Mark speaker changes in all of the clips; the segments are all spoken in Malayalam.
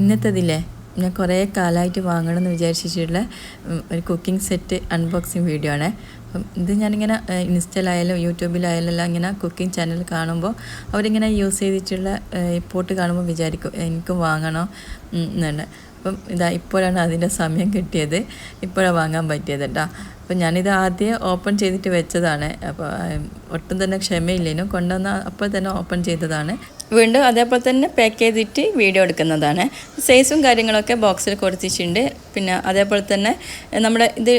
Speaker 1: ഇന്നത്തേതില്ലേ ഞാൻ കുറേ കാലമായിട്ട് വാങ്ങണം എന്ന് വിചാരിച്ചിട്ടുള്ള ഒരു കുക്കിംഗ് സെറ്റ് അൺബോക്സിങ് വീഡിയോ ആണ്. അപ്പം ഇത് ഞാനിങ്ങനെ ഇൻസ്റ്റയിലായാലും യൂട്യൂബിലായാലും എല്ലാം ഇങ്ങനെ കുക്കിംഗ് ചാനൽ കാണുമ്പോൾ അവരിങ്ങനെ യൂസ് ചെയ്തിട്ടുള്ള ഇപ്പോട്ട് പോട്ട് കാണുമ്പോൾ വിചാരിക്കും എനിക്കും വാങ്ങണം എന്നുണ്ട് അപ്പം ഇതാ ഇപ്പോഴാണ് അതിന്റെ സമയം കിട്ടിയത്. ഇപ്പോഴാണ് വാങ്ങാൻ പറ്റിയത് കേട്ടോ അപ്പം ഞാനിത് ആദ്യം ഓപ്പൺ ചെയ്തിട്ട് വെച്ചതാണ്. അപ്പോൾ ഒട്ടും തന്നെ ക്ഷമയില്ലേനും. കൊണ്ടുവന്ന അപ്പോൾ തന്നെ ഓപ്പൺ ചെയ്തതാണ്. വീണ്ടും അതേപോലെ തന്നെ പാക്ക് ചെയ്തിട്ട് വീഡിയോ എടുക്കുന്നതാണ്. സൈസും കാര്യങ്ങളൊക്കെ ബോക്സിൽ കൊടുത്തിട്ടുണ്ട്. പിന്നെ അതേപോലെ തന്നെ നമ്മുടെ ഇത്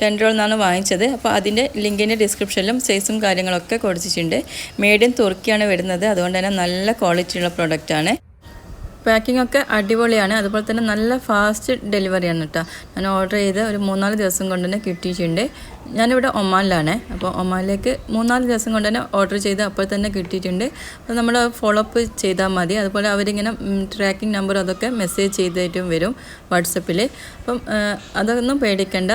Speaker 1: ടെൻ റോൾ നിന്നാണ് വാങ്ങിച്ചത്. അപ്പോൾ അതിന്റെ ലിങ്കിന്റെ ഡിസ്ക്രിപ്ഷനിലും സൈസും കാര്യങ്ങളൊക്കെ കൊടുത്തിട്ടുണ്ട്. മീഡിയം തുർക്കിയാണ് വരുന്നത്. അതുകൊണ്ട് തന്നെ നല്ല ക്വാളിറ്റിയുള്ള പ്രൊഡക്റ്റാണ് പാക്കിംഗ് ഒക്കെ അടിപൊളിയാണ്. അതുപോലെ തന്നെ നല്ല ഫാസ്റ്റ് ഡെലിവറിയാണ് കേട്ടോ ഞാൻ ഓർഡർ ചെയ്ത് ഒരു മൂന്നാൽ ദിവസം കൊണ്ട് തന്നെ കിട്ടിയിട്ടുണ്ട്. ഞാനിവിടെ ഒമാനിലാണ്. അപ്പോൾ ഒമാനിലേക്ക് മൂന്നാൽ ദിവസം കൊണ്ട് തന്നെ ഓർഡർ ചെയ്ത് അപ്പോൾ തന്നെ കിട്ടിയിട്ടുണ്ട്. അപ്പോൾ നമ്മൾ ഫോളോ അപ്പ് ചെയ്താൽ മതി. അതുപോലെ അവരിങ്ങനെ ട്രാക്കിംഗ് നമ്പർ അതൊക്കെ മെസ്സേജ് ചെയ്തിട്ടും വരും വാട്സപ്പിൽ അപ്പം അതൊന്നും പേടിക്കേണ്ട.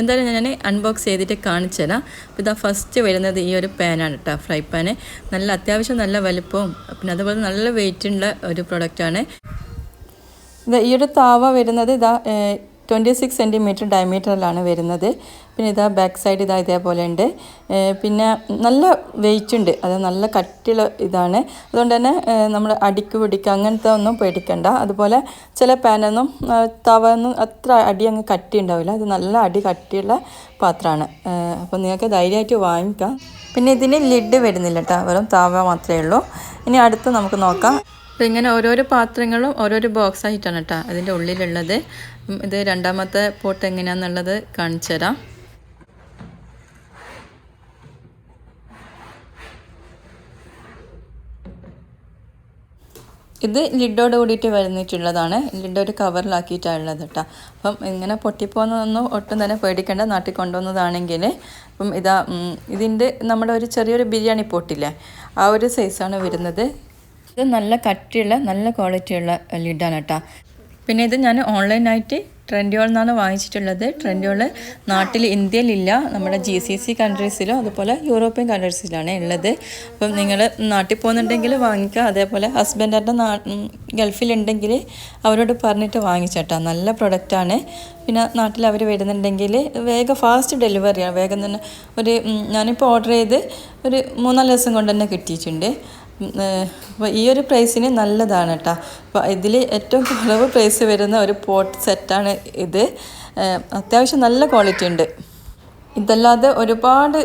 Speaker 1: എന്തായാലും ഞാൻ അൺബോക്സ് ചെയ്തിട്ട് കാണിച്ചു തരാം. അപ്പോൾ ഇതാ ഫസ്റ്റ് വരുന്നത് ഈ ഒരു പാനാണ് കേട്ടോ ഫ്രൈ പാന് നല്ല അത്യാവശ്യം നല്ല വലുപ്പവും പിന്നെ അതുപോലെ നല്ല വെയിറ്റുള്ള ഒരു പ്രൊഡക്റ്റാണ് ഈ ഒരു താവ വരുന്നത് ഇതാ ട്വന്റി സിക്സ് സെന്റിമീറ്റർ ഡയമീറ്ററിലാണ് വരുന്നത്. പിന്നെ ഇതാ ബാക്ക് സൈഡ് ഇതാ ഇതേപോലെ ഉണ്ട്. പിന്നെ നല്ല വെയിറ്റ് ഉണ്ട്. അത് നല്ല കട്ടിയുള്ള ഇതാണ്. അതുകൊണ്ട് തന്നെ നമ്മൾ അടിക്ക് പിടിക്കുക അങ്ങനത്തെ ഒന്നും പേടിക്കണ്ട. അതുപോലെ ചില പാനൊന്നും തവ ഒന്നും അത്ര അടി അങ്ങ് കട്ടി ഉണ്ടാവില്ല. അത് നല്ല അടി കട്ടിയുള്ള പാത്രമാണ്. അപ്പോൾ നിങ്ങൾക്ക് ധൈര്യമായിട്ട് വാങ്ങിക്കാം. പിന്നെ ഇതിന് ലിഡ് വരുന്നില്ല കേട്ടോ. വെറും താവ മാത്രമേ ഉള്ളൂ. ഇനി അടുത്ത് നമുക്ക് നോക്കാം. അപ്പോൾ ഇങ്ങനെ ഓരോരോ പാത്രങ്ങളും ഓരോരോ ബോക്സ് ആയിട്ടാണ് കേട്ടോ അതിന്റെ ഉള്ളിലുള്ളത്. ഇത് രണ്ടാമത്തെ പോട്ട് എങ്ങനെയാണെന്നുള്ളത് കാണിച്ചു തരാം. ഇത് ലിഡോട് കൂടിയിട്ട് വരുന്നിട്ടുള്ളതാണ്. ലിഡ് ഒരു കവറിലാക്കിയിട്ടാണ് ഉള്ളത് കേട്ടോ. അപ്പം ഇങ്ങനെ പൊട്ടിപ്പോകുന്നതൊന്നും ഒട്ടും തന്നെ പേടിക്കേണ്ട. നാട്ടിൽ കൊണ്ടുവന്നതാണെങ്കിൽ അപ്പം ഇതാ ഇതിന്റെ നമ്മുടെ ഒരു ചെറിയൊരു ബിരിയാണി പോട്ടില്ലേ ആ ഒരു സൈസാണ് വരുന്നത്. ഇത് നല്ല കട്ടിയുള്ള നല്ല ക്വാളിറ്റിയുള്ള ലിഡാണ് കേട്ടോ പിന്നെ ഇത് ഞാൻ ഓൺലൈനായിട്ട് ട്രെൻഡ്യോൾ എന്നാണ് വാങ്ങിച്ചിട്ടുള്ളത്. ട്രെൻഡ്യോൾ നാട്ടിൽ ഇന്ത്യയിലില്ല. നമ്മുടെ ജി സി സി കൺട്രീസിലോ അതുപോലെ യൂറോപ്യൻ കൺട്രീസിലാണ് ഉള്ളത്. അപ്പം നിങ്ങൾ നാട്ടിൽ പോകുന്നുണ്ടെങ്കിൽ വാങ്ങിക്കുക. അതേപോലെ ഹസ്ബൻഡിന്റെ നാ ഗൾഫിലുണ്ടെങ്കിൽ അവരോട് പറഞ്ഞിട്ട് വാങ്ങിച്ചേട്ടാ നല്ല പ്രൊഡക്റ്റാണ് പിന്നെ നാട്ടിൽ അവർ വരുന്നുണ്ടെങ്കിൽ വേഗം ഫാസ്റ്റ് ഡെലിവറിയാണ് വേഗം തന്നെ ഒരു ഞാനിപ്പോൾ ഓർഡർ ചെയ്ത് ഒരു മൂന്നാൽ ദിവസം കൊണ്ട് തന്നെ കിട്ടിയിട്ടുണ്ട്. അപ്പോൾ ഈ ഒരു പ്രൈസിന് നല്ലതാണ് കേട്ടോ അപ്പോൾ ഇതിൽ ഏറ്റവും കുറവ് പ്രൈസ് വരുന്ന ഒരു പോട്ട് സെറ്റാണ് ഇത്. അത്യാവശ്യം നല്ല ക്വാളിറ്റി ഉണ്ട്. ഇതല്ലാതെ ഒരുപാട്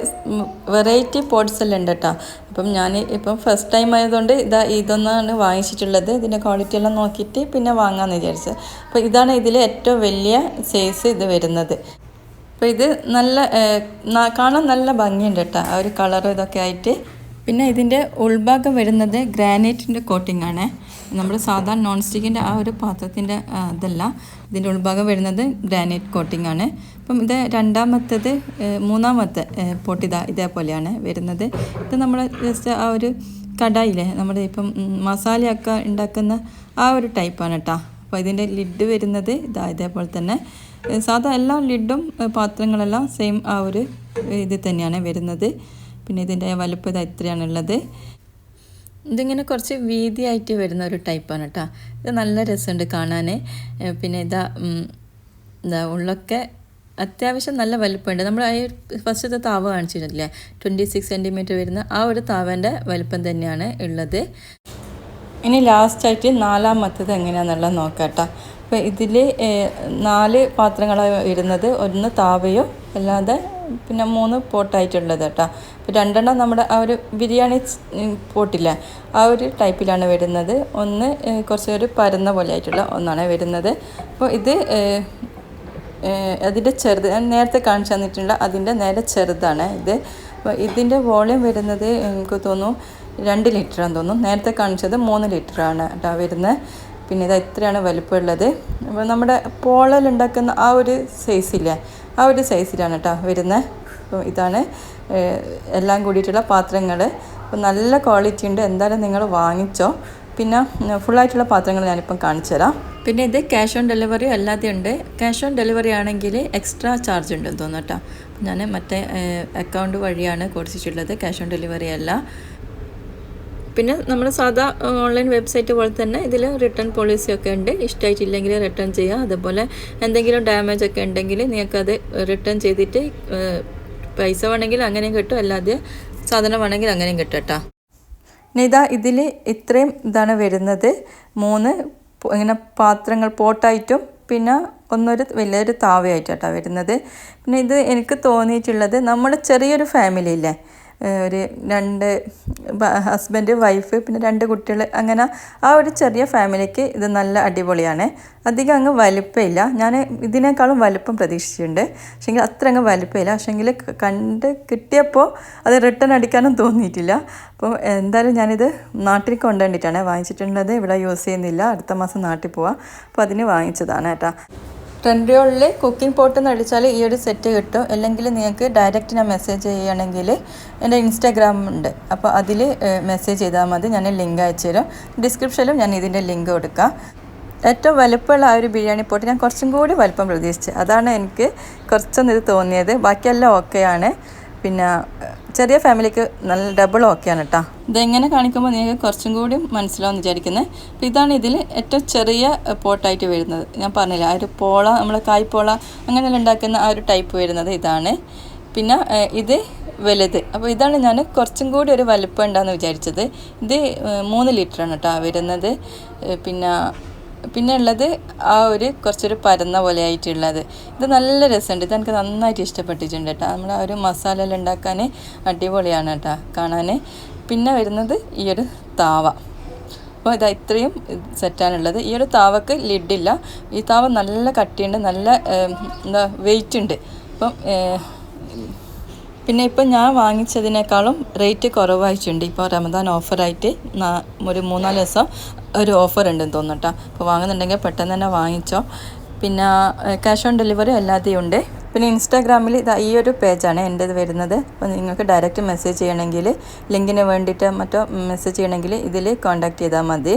Speaker 1: വെറൈറ്റി പോട്ട്സ് എല്ലാം ഉണ്ട് കേട്ടോ അപ്പം ഞാൻ ഇപ്പം ഫസ്റ്റ് ടൈം ആയതുകൊണ്ട് ഇതാ ഇതൊന്നാണ് വാങ്ങിച്ചിട്ടുള്ളത്. ഇതിന്റെ ക്വാളിറ്റി എല്ലാം നോക്കിയിട്ട് പിന്നെ വാങ്ങാമെന്ന് വിചാരിച്ചത് അപ്പോൾ ഇതാണ് ഇതിലെ ഏറ്റവും വലിയ സൈസ് ഇത് വരുന്നത്. അപ്പോൾ ഇത് നല്ല കാണാൻ നല്ല ഭംഗിയുണ്ട് കേട്ടോ ആ ഒരു കളറും ഇതൊക്കെ ആയിട്ട്. പിന്നെ ഇതിന്റെ ഉൾഭാഗം വരുന്നത് ഗ്രാനൈറ്റിന്റെ കോട്ടിംഗ് ആണ്. നമ്മൾ സാധാരണ നോൺ സ്റ്റിക്കിന്റെ ആ ഒരു പാത്രത്തിന്റെ ഇതല്ല. ഇതിന്റെ ഉൾഭാഗം വരുന്നത് ഗ്രാനൈറ്റ് കോട്ടിംഗ് ആണ്. അപ്പം ഇത് രണ്ടാമത്തേത് മൂന്നാമത്തെ പൊട്ടിത ഇതേപോലെയാണ് വരുന്നത്. ഇത് നമ്മൾ ജസ്റ്റ് ആ ഒരു കടായില്ലേ നമ്മുടെ ഇപ്പം മസാലയൊക്കെ ഉണ്ടാക്കുന്ന ആ ഒരു ടൈപ്പാണ് കേട്ടോ അപ്പോൾ ഇതിന്റെ ലിഡ് വരുന്നത് ഇതാ ഇതേപോലെ തന്നെ. സാധാ എല്ലാ ലിഡും പാത്രങ്ങളെല്ലാം സെയിം ആ ഒരു ഇത് തന്നെയാണ് വരുന്നത്. പിന്നെ ഇതിന്റെ വലുപ്പം ഇത് ഇത്രയാണുള്ളത്. ഇതിങ്ങനെ കുറച്ച് വീതിയായിട്ട് വരുന്ന ഒരു ടൈപ്പാണ് കേട്ടോ. ഇത് നല്ല രസമുണ്ട് കാണാൻ പിന്നെ ഇതാ എന്താ ഉള്ളൊക്കെ അത്യാവശ്യം നല്ല വലുപ്പമുണ്ട്. നമ്മൾ ആ ഫസ്റ്റത്തെ താവ കാണിച്ചിട്ടില്ലേ ട്വന്റി സിക്സ് സെന്റിമീറ്റർ വരുന്ന ആ ഒരു താവന്റെ വലുപ്പം തന്നെയാണ് ഉള്ളത്. ഇനി ലാസ്റ്റായിട്ട് നാലാമത്തത് എങ്ങനെയാണെന്നുള്ളത് നോക്കാം കേട്ടോ. അപ്പോൾ ഇതിൽ നാല് പാത്രങ്ങളാണ് വരുന്നത്. ഒന്ന് താവയോ അല്ലാതെ പിന്നെ മൂന്ന് പോട്ടായിട്ടുള്ളത് കേട്ടോ. അപ്പോൾ രണ്ടെണ്ണം നമ്മുടെ ആ ഒരു ബിരിയാണി പോട്ടില്ല ആ ഒരു ടൈപ്പിലാണ് വരുന്നത്. ഒന്ന് കുറച്ച് ഒരു പരന്ന പോലെ ആയിട്ടുള്ള ഒന്നാണ് വരുന്നത്. അപ്പോൾ ഇത് അതിന്റെ ചെറുത് ഞാൻ നേരത്തെ കാണിച്ചു തന്നിട്ടുണ്ട് അതിന്റെ നേരെ ചെറുതാണ് ഇത്. അപ്പോൾ ഇതിന്റെ വോളിയം വരുന്നത് എനിക്ക് തോന്നുന്നു രണ്ട് ലിറ്ററാന്ന് തോന്നുന്നു. നേരത്തെ കാണിച്ചത് മൂന്ന് ലിറ്ററാണ് കേട്ടോ വരുന്നത്. പിന്നെ ഇത് എത്രയാണ് വലുപ്പമുള്ളത്? അപ്പോൾ നമ്മുടെ പോളൽ ഉണ്ടാക്കുന്ന ആ ഒരു സൈസില്ലേ ആ ഒരു സൈസിലാണ് കേട്ടോ വരുന്നത് അപ്പം ഇതാണ് എല്ലാം കൂടിയിട്ടുള്ള പാത്രങ്ങൾ അപ്പം നല്ല ക്വാളിറ്റി ഉണ്ട്. എന്തായാലും നിങ്ങൾ വാങ്ങിച്ചോ. പിന്നെ ഫുള്ളായിട്ടുള്ള പാത്രങ്ങൾ ഞാനിപ്പം കാണിച്ചു തരാം പിന്നെ ഇത് ക്യാഷ് ഓൺ ഡെലിവറി അല്ലാതെ ഉണ്ട്. ക്യാഷ് ഓൺ ഡെലിവറി ആണെങ്കിൽ എക്സ്ട്രാ ചാർജ് ഉണ്ടെന്ന് കേട്ടോ. ഞാൻ മറ്റേ അക്കൗണ്ട് വഴിയാണ് കൊടുത്തിട്ടുള്ളത് ക്യാഷ് ഓൺ ഡെലിവറി അല്ല. പിന്നെ നമ്മൾ സാധാ ഓൺലൈൻ വെബ്സൈറ്റ് പോലെ തന്നെ ഇതിൽ റിട്ടേൺ പോളിസി ഒക്കെ ഉണ്ട്. ഇഷ്ടമായിട്ടില്ലെങ്കിൽ റിട്ടേൺ ചെയ്യുക അതുപോലെ എന്തെങ്കിലും ഡാമേജ് ഒക്കെ ഉണ്ടെങ്കിൽ നിങ്ങൾക്കത് റിട്ടേൺ ചെയ്തിട്ട് പൈസ വേണമെങ്കിൽ അങ്ങനെയും കിട്ടും. അല്ലാതെ സാധനം വേണമെങ്കിൽ അങ്ങനെയും കിട്ടും കേട്ടോ. നിത ഇതാ ഇതിൽ ഇത്രയും ഇതാണ് വരുന്നത്. മൂന്ന് ഇങ്ങനെ പാത്രങ്ങൾ പോട്ടായിട്ടും പിന്നെ ഒന്നൊരു വലിയൊരു താവയായിട്ടാണ് വരുന്നത്. പിന്നെ ഇത് എനിക്ക് തോന്നിയിട്ടുള്ളത് നമ്മൾ ചെറിയൊരു ഫാമിലി ഇല്ലേ ഒരു രണ്ട് ഹസ്ബൻഡ് വൈഫ് പിന്നെ രണ്ട് കുട്ടികൾ അങ്ങനെ ആ ഒരു ചെറിയ ഫാമിലിക്ക് ഇത് നല്ല അടിപൊളിയാണ്. അധികം അങ്ങ് വലുപ്പമില്ല. ഞാൻ ഇതിനേക്കാളും വലുപ്പം പ്രതീക്ഷിച്ചിട്ടുണ്ട്. പക്ഷേങ്കിൽ അത്ര അങ്ങ് വലുപ്പമില്ല. പക്ഷേങ്കിൽ കണ്ട് കിട്ടിയപ്പോൾ അത് റിട്ടേൺ അടിക്കാനും തോന്നിയിട്ടില്ല. അപ്പോൾ എന്തായാലും ഞാനിത് നാട്ടിൽ കൊണ്ടുവേണ്ടിയിട്ടാണ് വാങ്ങിച്ചിട്ടുള്ളത്. ഇവിടെ യൂസ് ചെയ്യുന്നില്ല. അടുത്ത മാസം നാട്ടിൽ പോവാം. അപ്പോൾ അതിന് വാങ്ങിച്ചതാണ് കേട്ടോ. ട്രെൻഡ്രിയോളിൽ കുക്കിംഗ് പോട്ട് എന്ന് അടിച്ചാൽ ഈ ഒരു സെറ്റ് കിട്ടും. അല്ലെങ്കിൽ നിങ്ങൾക്ക് ഡയറക്റ്റ് ഞാൻ മെസ്സേജ് ചെയ്യുകയാണെങ്കിൽ എന്റെ ഇൻസ്റ്റാഗ്രാം ഉണ്ട്. അപ്പോൾ അതിൽ മെസ്സേജ് ചെയ്താൽ മതി. ഞാൻ ലിങ്ക് അയച്ചു തരും. ഡിസ്ക്രിപ്ഷനിലും ഞാൻ ഇതിന്റെ ലിങ്ക് കൊടുക്കാം. ഏറ്റവും വലുപ്പമുള്ള ആ ഒരു ബിരിയാണി പോട്ട് ഞാൻ കുറച്ചും കൂടി വലുപ്പം പ്രതീക്ഷിച്ചത് അതാണ് എനിക്ക് കുറച്ചൊന്നും ഇത് തോന്നിയത്. ബാക്കിയെല്ലാം ഓക്കെയാണ്. പിന്നെ ചെറിയ ഫാമിലിക്ക് നല്ല ഡബിൾ ഓക്കെയാണ് കേട്ടോ ഇതെങ്ങനെ കാണിക്കുമ്പോൾ നിങ്ങൾക്ക് കുറച്ചും കൂടി മനസ്സിലാവും വിചാരിക്കുന്നത് അപ്പോൾ ഇതാണ് ഇതിൽ ഏറ്റവും ചെറിയ പോട്ടായിട്ട് വരുന്നത്. ഞാൻ പറഞ്ഞില്ല ആ ഒരു പോള നമ്മൾ കായ്പോള അങ്ങനെയെല്ലാം ഉണ്ടാക്കുന്ന ആ ഒരു ടൈപ്പ് വരുന്നത് ഇതാണ്. പിന്നെ ഇത് വലുത്. അപ്പോൾ ഇതാണ് ഞാൻ കുറച്ചും കൂടി ഒരു വലുപ്പം ഉണ്ടാകുന്ന വിചാരിച്ചത്. ഇത് മൂന്ന് ലിറ്ററാണ് കേട്ടോ വരുന്നത്. പിന്നെ പിന്നെ ഉള്ളത് ആ ഒരു കുറച്ചൊരു പരന്ന പോലെ ആയിട്ടുള്ളത് ഇത് നല്ല രസമുണ്ട്. ഇത് എനിക്ക് നന്നായിട്ട് ഇഷ്ടപ്പെട്ടിട്ടുണ്ട് കേട്ടോ. നമ്മൾ ആ ഒരു മസാല എല്ലാം ഉണ്ടാക്കാൻ അടിപൊളിയാണ് കേട്ടോ കാണാൻ പിന്നെ വരുന്നത് ഈ ഒരു താവ. അപ്പോൾ ഇതാ ഇത്രയും സെറ്റാണുള്ളത്. ഈ ഒരു താവക്ക് ലിഡില്ല. ഈ താവ നല്ല കട്ടിയുണ്ട് നല്ല എന്താ വെയിറ്റ് ഉണ്ട് അപ്പം പിന്നെ ഇപ്പം ഞാൻ വാങ്ങിച്ചതിനേക്കാളും റേറ്റ് കുറവായിട്ടുണ്ട്. ഇപ്പോൾ റമദാൻ ഓഫറായിട്ട് ഒരു മൂന്നാൽ ദിവസം ഒരു ഓഫർ ഉണ്ടെന്ന് തോന്നട്ടോ അപ്പോൾ വാങ്ങുന്നുണ്ടെങ്കിൽ പെട്ടെന്ന് തന്നെ വാങ്ങിച്ചോ. പിന്നെ ക്യാഷ് ഓൺ ഡെലിവറി അല്ലാതെയും ഉണ്ട്. പിന്നെ ഇൻസ്റ്റാഗ്രാമിൽ ഇതാ ഈ ഒരു പേജാണ് എന്റേത് വരുന്നത്. അപ്പോൾ നിങ്ങൾക്ക് ഡയറക്റ്റ് മെസ്സേജ് ചെയ്യണമെങ്കിൽ ലിങ്കിന് വേണ്ടിയിട്ട് മറ്റോ മെസ്സേജ് ചെയ്യണമെങ്കിൽ ഇതിൽ കോൺടാക്റ്റ് ചെയ്താൽ മതി.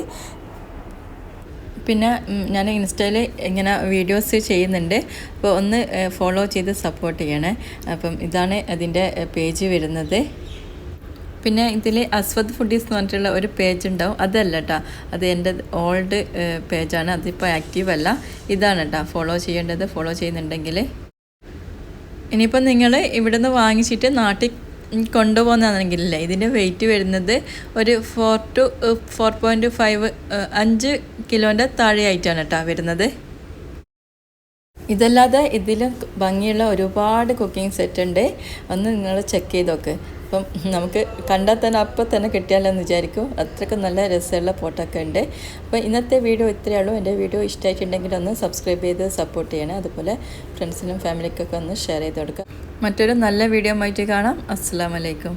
Speaker 1: പിന്നെ ഞാൻ ഇൻസ്റ്റയിൽ ഇങ്ങനെ വീഡിയോസ് ചെയ്യുന്നുണ്ട്. അപ്പോൾ ഒന്ന് ഫോളോ ചെയ്ത് സപ്പോർട്ട് ചെയ്യണേ. അപ്പം ഇതാണ് അതിന്റെ പേജ് വരുന്നത്. പിന്നെ ഇതിൽ അസ്വദ് ഫുഡീസ് എന്ന് പറഞ്ഞിട്ടുള്ള ഒരു പേജ് ഉണ്ടാവും. അതല്ല കേട്ടോ അത് എന്റെ ഓൾഡ് പേജാണ് അതിപ്പോൾ ആക്റ്റീവ് അല്ല. ഇതാണ് കേട്ടോ ഫോളോ ചെയ്യേണ്ടത് ഫോളോ ചെയ്യുന്നുണ്ടെങ്കിൽ ഇനിയിപ്പം നിങ്ങൾ ഇവിടുന്ന് വാങ്ങിച്ചിട്ട് നാട്ടിൽ കൊണ്ടുപോകുന്നതാണെങ്കിലല്ലേ ഇതിന്റെ വെയിറ്റ് വരുന്നത് ഒരു four two four point five അഞ്ച് കിലോന്റെ താഴെയായിട്ടാണ് കേട്ടോ വരുന്നത്. ഇതല്ലാതെ ഇതിലും ഭംഗിയുള്ള ഒരുപാട് കുക്കിംഗ് സെറ്റ് ഉണ്ട്. ഒന്ന് നിങ്ങൾ ചെക്ക് ചെയ്ത് നോക്ക്. അപ്പം നമുക്ക് കണ്ടാൽ തന്നെ അപ്പം തന്നെ കിട്ടിയാലോ എന്ന് വിചാരിക്കും. അത്രയ്ക്ക് നല്ല രസമുള്ള ഫോട്ടോക്കെ ഉണ്ട്. അപ്പോൾ ഇന്നത്തെ വീഡിയോ ഇത്രയേ ഉള്ളൂ. എന്റെ വീഡിയോ ഇഷ്ടമായിട്ടുണ്ടെങ്കിൽ ഒന്ന് സബ്സ്ക്രൈബ് ചെയ്ത് സപ്പോർട്ട് ചെയ്യണം. അതുപോലെ ഫ്രണ്ട്സിനും ഫാമിലിക്കൊക്കെ ഒന്ന് ഷെയർ ചെയ്ത് കൊടുക്കുക. മറ്റൊരു നല്ല വീഡിയോ ആയിട്ട് കാണാം. അസ്സാം വലൈക്കും